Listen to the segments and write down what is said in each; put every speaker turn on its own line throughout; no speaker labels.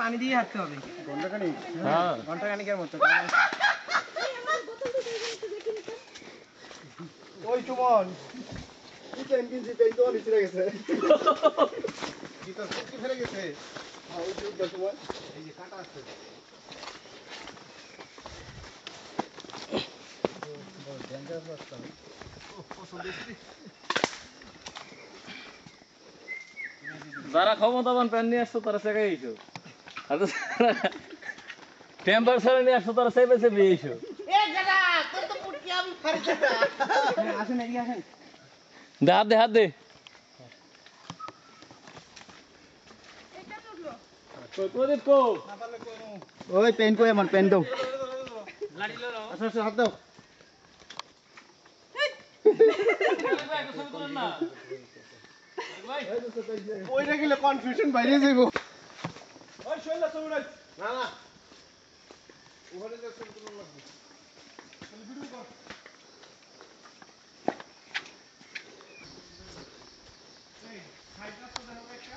পানি দিয়ে হাঁটতে হবে।
হ্যাঁ।
ঘণ্টা খানিকের মতো।
ওই সুমন কি কিনছি পেন তো নিচে গেছে। কি তোর ফেলে গেছে? হ্যাঁ ওই যে উঠবে সুমন। এই যে কাটা আছে।
যারা ক্ষমতাবান প্যান নিয়ে আসছো তারা সেখানে আর টেম্পার ছাড়া নিয়ে আসছো তারা সেবে সেবে দে হাত দে হাত দে।
ওই পেন কই আমার পেন দাও। আচ্ছা আচ্ছা হাত দাও। কনফিউশন বাইরে যাইব। শৈলা চৌড়াই না না। ওখানে যা ছবি তোলা লাগবে তাহলে ভিডিও কর এই সাইড রাস্তা দেখো একটা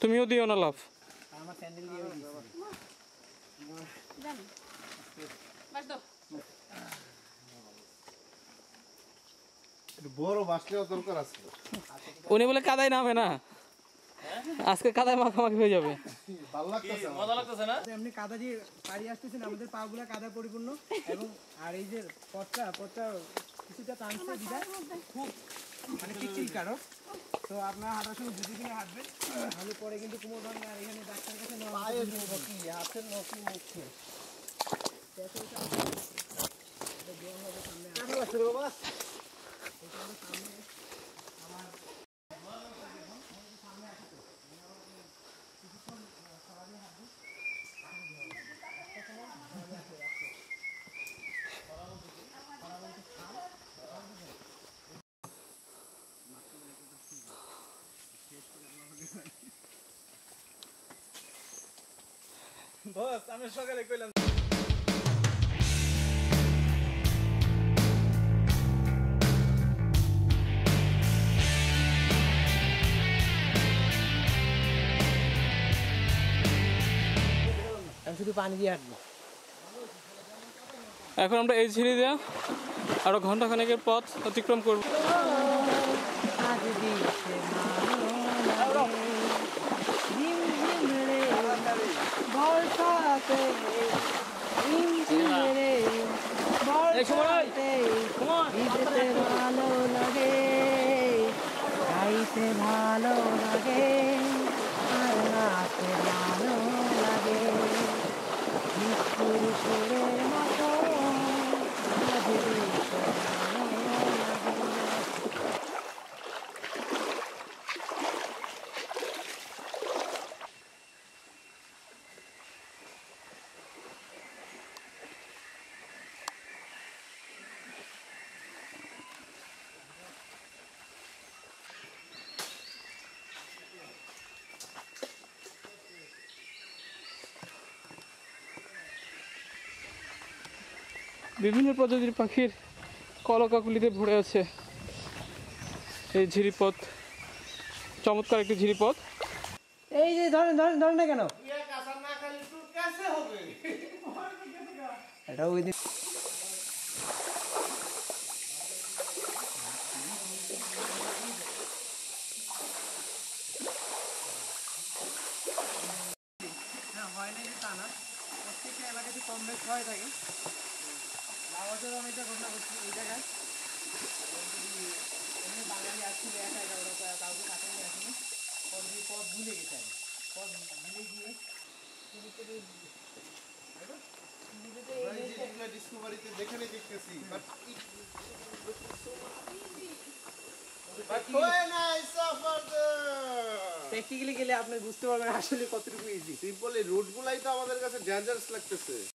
তুমিও দিও না
লাভ।
উনি বলে কাদায় নামে না। আজকে কাদায় মাখামাখি হয়ে যাবে।
ভালো লাগতেছে
মজা লাগতেছে না?
এমনি কাদা দিয়ে পাড়ি আসতেছেন আমাদের পা গুলা কাদা পরিপূর্ণ। এবং আর এই যে পথটা পথটা কিছুটা টানছে খুব মানে পিচ্ছিল কারণ তো আপনার হাঁটার সময় বুঝে কিনে হাঁটবেন। তাহলে পরে কিন্তু কুমোর ধরনের আর এখানে ডাক্তারের কাছে
পায়ের নকি হাতের নকি মুখে? কেমন
বস আমি সকালে কইলাম শুধু পানি দিয়ে হাঁটবো।
এখন আমরা এই ঝিরি দেওয়া আরও ঘণ্টা খানেকের পথ অতিক্রম করব।
বর্ষাতে, ঝিম ঝিম রে, বর্ষাতে, ভিজতে ভালো লাগে গাইতে ভালো লাগে আর নাচতে ভালো লাগে মিষ্টির সুরের মতো আজ দিছে ভালো
বিভিন্ন প্রজাতির পাখির কলকাকুলিতে ভরে আছে এই ঝিরিপথ। চমৎকার একটি ঝিরিপথ।
এই যে ধরেন ধরেন ধরেন না কেন? এটা ওই হ্যাঁ হয় না তা না প্রত্যেকটা এলাকাতে কম বেশ হয়ে থাকে আমি একটা ঘটনা করছি এই জায়গায়। বাঙালি আসছিল একা একা ওরা কাউকে নিয়ে আসেনি। পথ দিয়ে পথ ভুলে গেছে। পথ ভুলে গিয়ে
ডিসকভারিতে যেখানে দেখতেছি বাট
প্র্যাকটিক্যালি গেলে আপনি বুঝতে পারবেন আসলে কতটুকু ইজি
সিম্পল এই রুটগুলাই তো আমাদের কাছে ডেঞ্জারাস লাগতেছে
আর আমাদের হাঁটা আসলে কথা অনেক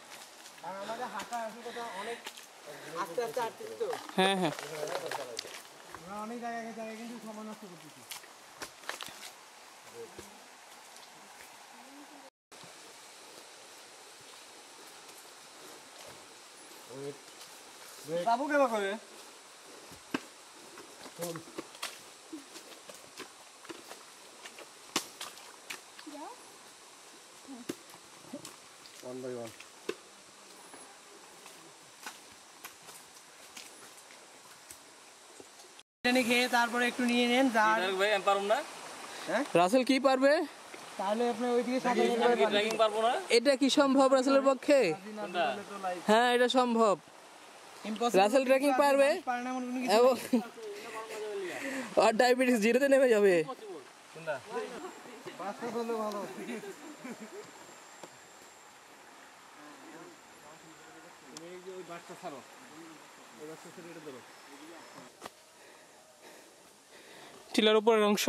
আস্তে আস্তে আসতেছি তো
হ্যাঁ হ্যাঁ।
অনেক জায়গায় জায়গায় কিন্তু সময় নষ্ট করতেছি।
বাবু কেবা করে?
ওয়ান বাই ওয়ান
বিরিয়ানি খেয়ে তারপরে একটু নিয়ে নেন
ভাই আমি পারব না। রাসেল কি পারবে?
তাহলে আপনি ওইদিকে সাথে নিয়ে যাবেন।
ট্রেকিং পারব না। এটা কি সম্ভব রাসেলের পক্ষে? হ্যাঁ এটা সম্ভব। রাসেল ট্রেকিং পারবে? এবং আর ডায়াবেটিস জিরোতে নেমে যাবে। টিলার উপরের অংশ।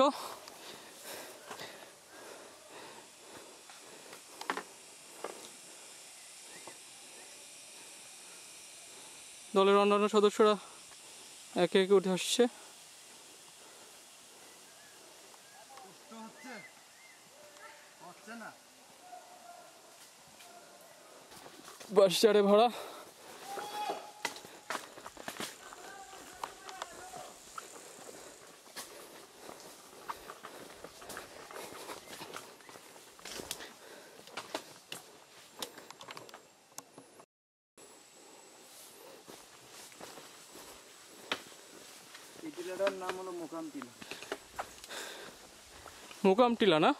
দলের অন্যান্য সদস্যরা একে একে উঠে আসছে। বাস চারে ভাড়া
এই টিলাটার নাম হলো মোকাম টিলা
মোকাম টিলা না?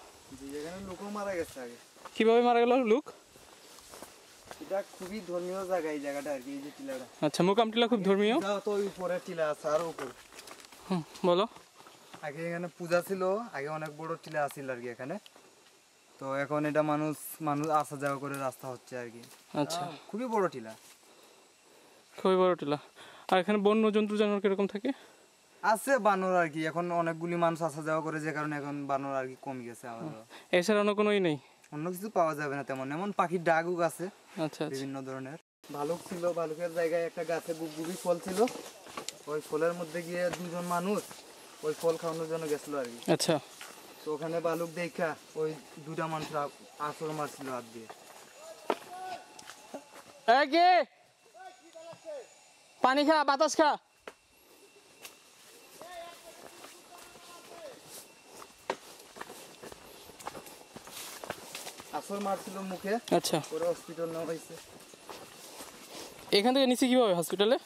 মারা গেছে আগে।
কীভাবে মারা গেল লুক?
এটা খুবই ধর্মীয় জায়গা এই জায়গাটা আর কি এই যে টিলাটা।
আচ্ছা মোকাম টিলা খুব ধর্মীয়?
তো উপরে টিলা আছে আর উপরে।
হুম, বলো।
আগে এখানে পূজা ছিল আগে অনেক বড় টিলা আছিল আর কি এখানে। তো এখন এটা মানুষ মানুষ আসা যাওয়া করে রাস্তা হচ্ছে আর কি।
আচ্ছা।
খুবই বড় টিলা।
খুবই বড় টিলা। আর এখানে বন্য জন্তু জানোয়ার কীরকম থাকে?
আছে বানর আর কি এখন অনেকগুলি মানুষ আসা যাওয়া করে যে কারণে এখন বানর আর কি কমে গেছে আমাদের
এছাড়া অন্য কোনোই নেই?
অন্য কিছু পাওয়া যাবে না তেমন এমন পাখির ডাকুক আছে
আচ্ছা আচ্ছা।
বিভিন্ন ধরনের। ভালুক ছিল ভালুকের জায়গায় একটা গাছে গুবগুবি ফল ছিল ওই ফলের মধ্যে গিয়ে দুজন মানুষ ওই ফল খাওয়ানোর জন্য গেছিল আর কি।
আচ্ছা।
তো ওখানে ভালুক দেখা ওই দুটা মানুষ আসর মারছিল হাত দিয়ে।
পানি খা বাতাস খা।
আসর মারছিল মুখে।
আচ্ছা।
পরে হসপিটাল নেওয়া হয়েছে
এখান থেকে নিচে কীভাবে হসপিটালে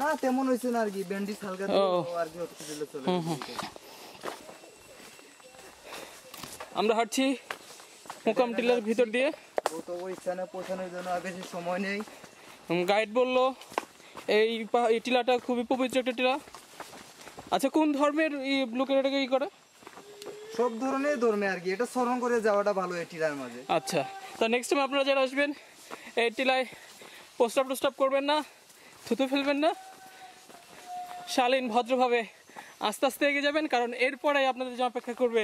না তেমন হয়েছে না আর কি ব্যান্ডিজ হালকা আর কি হসপিটালে চলে
আমরা হাঁটছি মোকাম টিলার ভিতর দিয়ে।
ওই স্থানে পৌঁছানোর জন্য আর বেশি সময় নেই।
গাইড বলল এই টিলাটা খুবই পবিত্র একটা টিলা। আচ্ছা কোন ধর্মের লোকের এটাকে ই করে?
সব ধরনের ধর্মে আর কি এটা স্মরণ করে যাওয়াটা ভালো এই টিলার মাঝে।
আচ্ছা তো নেক্সট টাইম আপনারা যারা আসবেন এই টিলায় প্রস্তাব করবেন না থুতু ফেলবেন না শালীন ভদ্রভাবে আস্তে আস্তে এগিয়ে যাবেন কারণ এরপরে আপনাদের যে অপেক্ষা করবে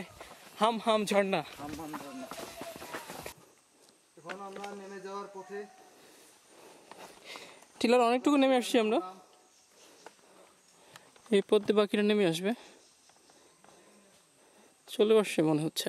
হাম হাম ঝর্ণা।
হাম হাম ঝর্ণা। এখন আমরা নেমে যাওয়ার পথে
টিলার অনেকটুকু নেমে আসছি আমরা। এই পথে বাকিরা নেমে আসবে। চলে আসছে মনে হচ্ছে।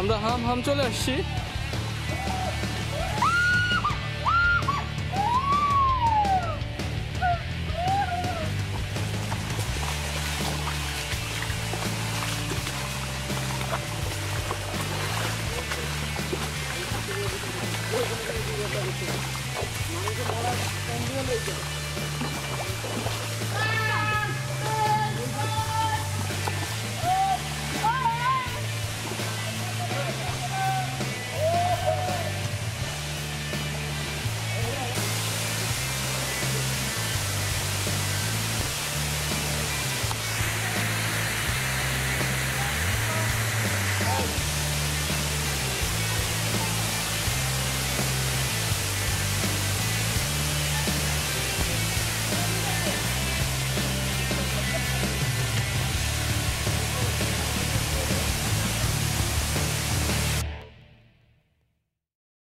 আমরা হাম হাম চলে আসছি Thank you.